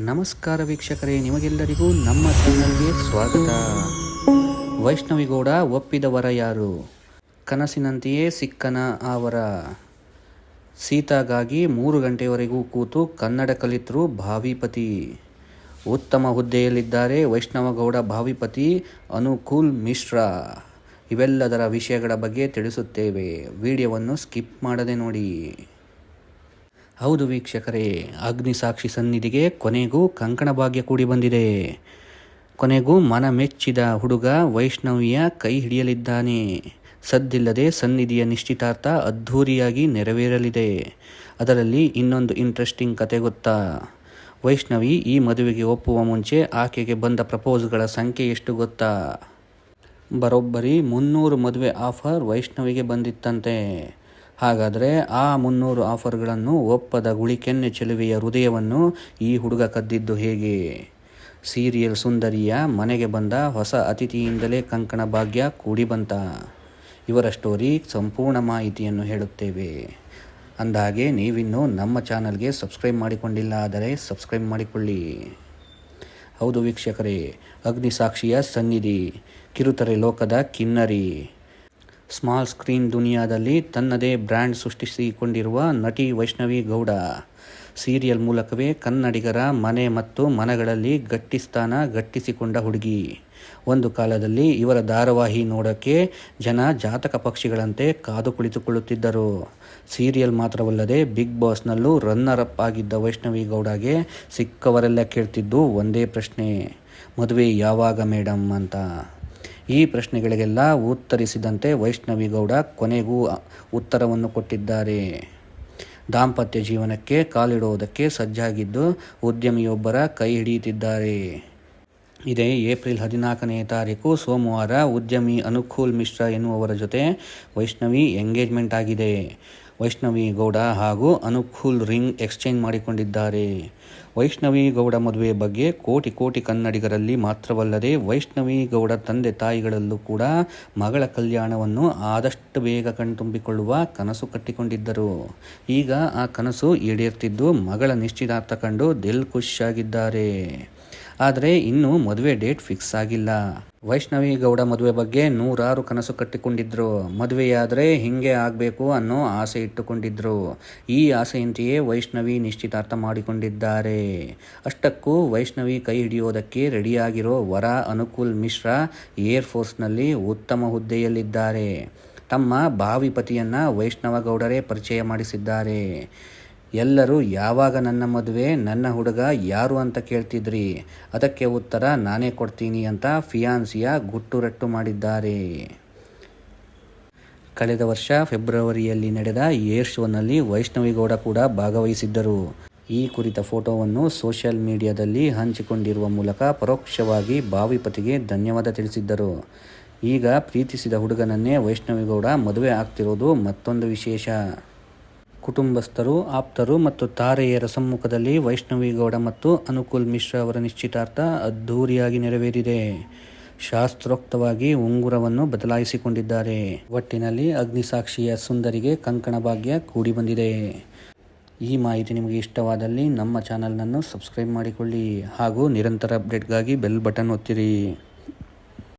ನಮಸ್ಕಾರ ವೀಕ್ಷಕರೇ, ನಿಮಗೆಲ್ಲರಿಗೂ ನಮ್ಮ ಚಾನಲ್ಗೆ ಸ್ವಾಗತ. ವೈಷ್ಣವಿಗೌಡ ಒಪ್ಪಿದವರ ಯಾರು? ಕನಸಿನಂತೆಯೇ ಸಿಕ್ಕನ ಆವರ. ಸೀತಾಗಾಗಿ ಮೂರು ಗಂಟೆಯವರೆಗೂ ಕೂತು ಕನ್ನಡ ಕಲಿತರು ಭಾವಿಪತಿ. ಉತ್ತಮ ಹುದ್ದೆಯಲ್ಲಿದ್ದಾರೆ ವೈಷ್ಣವಗೌಡ ಭಾವಿಪತಿ ಅನುಕೂಲ್ ಮಿಶ್ರಾ. ಇವೆಲ್ಲದರ ವಿಷಯಗಳ ಬಗ್ಗೆ ತಿಳಿಸುತ್ತೇವೆ. ವಿಡಿಯೋವನ್ನು ಸ್ಕಿಪ್ ಮಾಡದೆ ನೋಡಿ. ಹೌದು ವೀಕ್ಷಕರೇ ಅಗ್ನಿ ಸಾಕ್ಷಿ ಸನ್ನಿಧಿಗೆ ಕೊನೆಗೂ ಕಂಕಣ ಭಾಗ್ಯ ಕೂಡಿ ಬಂದಿದೆ. ಕೊನೆಗೂ ಮನ ಮೆಚ್ಚಿದ ಹುಡುಗ ವೈಷ್ಣವಿಯ ಕೈ ಹಿಡಿಯಲಿದ್ದಾನೆ. ಸದ್ದಿಲ್ಲದೆ ಸನ್ನಿಧಿಯ ನಿಶ್ಚಿತಾರ್ಥ ಅದ್ಧೂರಿಯಾಗಿ ನೆರವೇರಲಿದೆ. ಅದರಲ್ಲಿ ಇನ್ನೊಂದು ಇಂಟ್ರೆಸ್ಟಿಂಗ್ ಕತೆ ಗೊತ್ತಾ? ವೈಷ್ಣವಿ ಈ ಮದುವೆಗೆ ಒಪ್ಪುವ ಮುಂಚೆ ಆಕೆಗೆ ಬಂದ ಪ್ರಪೋಸ್ಗಳ ಸಂಖ್ಯೆ ಎಷ್ಟು ಗೊತ್ತಾ? ಬರೋಬ್ಬರಿ ಮುನ್ನೂರು ಮದುವೆ ಆಫರ್ ವೈಷ್ಣವಿಗೆ ಬಂದಿತ್ತಂತೆ. ಹಾಗಾದರೆ ಆ ಮುನ್ನೂರು ಆಫರ್ಗಳನ್ನು ಒಪ್ಪದ ಗುಳಿಕೆನ್ನೆ ಚೆಲುವೆಯ ಹೃದಯವನ್ನು ಈ ಹುಡುಗ ಕದ್ದಿದ್ದು ಹೇಗೆ? ಸೀರಿಯಲ್ ಸುಂದರಿಯ ಮನೆಗೆ ಬಂದ ಹೊಸ ಅತಿಥಿಯಿಂದಲೇ ಕಂಕಣ ಭಾಗ್ಯ ಕೂಡಿ ಬಂತ. ಇವರ ಸ್ಟೋರಿ ಸಂಪೂರ್ಣ ಮಾಹಿತಿಯನ್ನು ಹೇಳುತ್ತೇವೆ. ಅಂದಹಾಗೆ, ನೀವಿನ್ನೂ ನಮ್ಮ ಚಾನಲ್ಗೆ ಸಬ್ಸ್ಕ್ರೈಬ್ ಮಾಡಿಕೊಂಡಿಲ್ಲ ಆದರೆ ಸಬ್ಸ್ಕ್ರೈಬ್ ಮಾಡಿಕೊಳ್ಳಿ. ಹೌದು ವೀಕ್ಷಕರೇ, ಅಗ್ನಿಸಾಕ್ಷಿಯ ಸನ್ನಿಧಿ, ಕಿರುತೆರೆ ಲೋಕದ ಕಿನ್ನರಿ. ಸ್ಮಾಲ್ ಸ್ಕ್ರೀನ್ ದುನಿಯಾದಲ್ಲಿ ತನ್ನದೇ ಬ್ರ್ಯಾಂಡ್ ಸೃಷ್ಟಿಸಿಕೊಂಡಿರುವ ನಟಿ ವೈಷ್ಣವಿ ಗೌಡ. ಸೀರಿಯಲ್ ಮೂಲಕವೇ ಕನ್ನಡಿಗರ ಮನೆ ಮತ್ತು ಮನಗಳಲ್ಲಿ ಗಟ್ಟಿ ಸ್ಥಾನ ಗಟ್ಟಿಸಿಕೊಂಡ ಹುಡುಗಿ. ಒಂದು ಕಾಲದಲ್ಲಿ ಇವರ ಧಾರಾವಾಹಿ ನೋಡೋಕ್ಕೆ ಜನ ಜಾತಕ ಪಕ್ಷಿಗಳಂತೆ ಕಾದು ಕುಳಿತುಕೊಳ್ಳುತ್ತಿದ್ದರು. ಸೀರಿಯಲ್ ಮಾತ್ರವಲ್ಲದೆ ಬಿಗ್ ಬಾಸ್ನಲ್ಲೂ ರನ್ನರ್ ಅಪ್ ಆಗಿದ್ದ ವೈಷ್ಣವಿ ಗೌಡಗೆ ಸಿಕ್ಕವರೆಲ್ಲ ಕೇಳ್ತಿದ್ದು ಒಂದೇ ಪ್ರಶ್ನೆ, ಮದುವೆ ಯಾವಾಗ ಮೇಡಮ್ ಅಂತ. ಈ ಪ್ರಶ್ನೆಗಳಿಗೆಲ್ಲ ಉತ್ತರಿಸಿದಂತೆ ವೈಷ್ಣವಿ ಗೌಡ ಕೊನೆಗೂ ಉತ್ತರವನ್ನು ಕೊಟ್ಟಿದ್ದಾರೆ. ದಾಂಪತ್ಯ ಜೀವನಕ್ಕೆ ಕಾಲಿಡುವುದಕ್ಕೆ ಸಜ್ಜಾಗಿದ್ದು ಉದ್ಯಮಿಯೊಬ್ಬರ ಕೈ ಹಿಡಿಯುತ್ತಿದ್ದಾರೆ. ಇದೇ ಏಪ್ರಿಲ್ ಹದಿನಾಲ್ಕನೇ ತಾರೀಕು ಸೋಮವಾರ ಉದ್ಯಮಿ ಅನುಕೂಲ್ ಮಿಶ್ರಾ ಎನ್ನುವವರ ಜೊತೆ ವೈಷ್ಣವಿ ಎಂಗೇಜ್ಮೆಂಟ್ ಆಗಿದೆ. ವೈಷ್ಣವಿ ಗೌಡ ಹಾಗೂ ಅನುಕೂಲ್ ರಿಂಗ್ ಎಕ್ಸ್ಚೇಂಜ್ ಮಾಡಿಕೊಂಡಿದ್ದಾರೆ. ವೈಷ್ಣವಿ ಗೌಡ ಮದುವೆ ಬಗ್ಗೆ ಕೋಟಿ ಕೋಟಿ ಕನ್ನಡಿಗರಲ್ಲಿ ಮಾತ್ರವಲ್ಲದೆ ವೈಷ್ಣವಿ ಗೌಡ ತಂದೆ ತಾಯಿಗಳಲ್ಲೂ ಕೂಡ ಮಗಳ ಕಲ್ಯಾಣವನ್ನು ಆದಷ್ಟು ಬೇಗ ಕಣ್ತುಂಬಿಕೊಳ್ಳುವ ಕನಸು ಕಟ್ಟಿಕೊಂಡಿದ್ದರು. ಈಗ ಆ ಕನಸು ಈಡೇರ್ತಿದ್ದು ಮಗಳ ನಿಶ್ಚಿತಾರ್ಥ ಕಂಡು ದಿಲ್ ಖುಷಿಯಾಗಿದ್ದಾರೆ ಆದರೆ ಇನ್ನೂ ಮದುವೆ ಡೇಟ್ ಫಿಕ್ಸ್ ಆಗಿಲ್ಲ. ವೈಷ್ಣವಿ ಗೌಡ ಮದುವೆ ಬಗ್ಗೆ ನೂರಾರು ಕನಸು ಕಟ್ಟಿಕೊಂಡಿದ್ರು. ಮದುವೆಯಾದರೆ ಹಿಂಗೆ ಆಗಬೇಕು ಅನ್ನೋ ಆಸೆ ಇಟ್ಟುಕೊಂಡಿದ್ರು. ಈ ಆಸೆಯಂತೆಯೇ ವೈಷ್ಣವಿ ನಿಶ್ಚಿತಾರ್ಥ ಮಾಡಿಕೊಂಡಿದ್ದಾರೆ. ಅಷ್ಟಕ್ಕೂ ವೈಷ್ಣವಿ ಕೈ ಹಿಡಿಯೋದಕ್ಕೆ ರೆಡಿಯಾಗಿರೋ ವರ ಅನುಕೂಲ್ ಮಿಶ್ರಾ ಏರ್ ಫೋರ್ಸ್ನಲ್ಲಿ ಉತ್ತಮ ಹುದ್ದೆಯಲ್ಲಿದ್ದಾರೆ. ತಮ್ಮ ಭಾವಿ ಪತಿಯನ್ನು ವೈಷ್ಣವ ಗೌಡರೇ ಪರಿಚಯ ಮಾಡಿಸಿದ್ದಾರೆ. ಎಲ್ಲರೂ ಯಾವಾಗ ನನ್ನ ಮದುವೆ, ನನ್ನ ಹುಡುಗ ಯಾರು ಅಂತ ಕೇಳ್ತಿದ್ರಿ? ಅದಕ್ಕೆ ಉತ್ತರ, ನಾನೇ ಕೊಡ್ತೀನಿ ಅಂತ ಫಿಯಾನ್ಸಿಯ ಗುಟ್ಟುರಟ್ಟು ಮಾಡಿದ್ದಾರೆ. ಕಳೆದ ವರ್ಷ ಫೆಬ್ರವರಿಯಲ್ಲಿ ನಡೆದ ಏರ್ ಶೋನಲ್ಲಿ ವೈಷ್ಣವಿಗೌಡ ಕೂಡ ಭಾಗವಹಿಸಿದ್ದರು. ಈ ಕುರಿತ ಫೋಟೋವನ್ನು ಸೋಷಿಯಲ್ ಮೀಡಿಯಾದಲ್ಲಿ ಹಂಚಿಕೊಂಡಿರುವ ಮೂಲಕ ಪರೋಕ್ಷವಾಗಿ ಭಾವಿಪತಿಗೆ ಧನ್ಯವಾದ ತಿಳಿಸಿದ್ದರು. ಈಗ ಪ್ರೀತಿಸಿದ ಹುಡುಗನನ್ನೇ ವೈಷ್ಣವಿಗೌಡ ಮದುವೆ ಆಗ್ತಿರೋದು ಮತ್ತೊಂದು ವಿಶೇಷ. ಕುಟುಂಬಸ್ಥರು, ಆಪ್ತರು ಮತ್ತು ತಾರೆಯರ ಸಮ್ಮುಖದಲ್ಲಿ ವೈಷ್ಣವಿಗೌಡ ಮತ್ತು ಅನುಕೂಲ್ ಮಿಶ್ರಾ ಅವರ ನಿಶ್ಚಿತಾರ್ಥ ಅದ್ಧೂರಿಯಾಗಿ ನೆರವೇರಿದೆ. ಶಾಸ್ತ್ರೋಕ್ತವಾಗಿ ಉಂಗುರವನ್ನು ಬದಲಾಯಿಸಿಕೊಂಡಿದ್ದಾರೆ. ಒಟ್ಟಿನಲ್ಲಿ ಅಗ್ನಿಸಾಕ್ಷಿಯ ಸುಂದರಿಗೆ ಕಂಕಣ ಭಾಗ್ಯ ಕೂಡಿ ಬಂದಿದೆ. ಈ ಮಾಹಿತಿ ನಿಮಗೆ ಇಷ್ಟವಾದಲ್ಲಿ ನಮ್ಮ ಚಾನಲ್ನನ್ನು ಸಬ್ಸ್ಕ್ರೈಬ್ ಮಾಡಿಕೊಳ್ಳಿ ಹಾಗೂ ನಿರಂತರ ಅಪ್ಡೇಟ್ಗಾಗಿ ಬೆಲ್ ಬಟನ್ ಒತ್ತಿರಿ.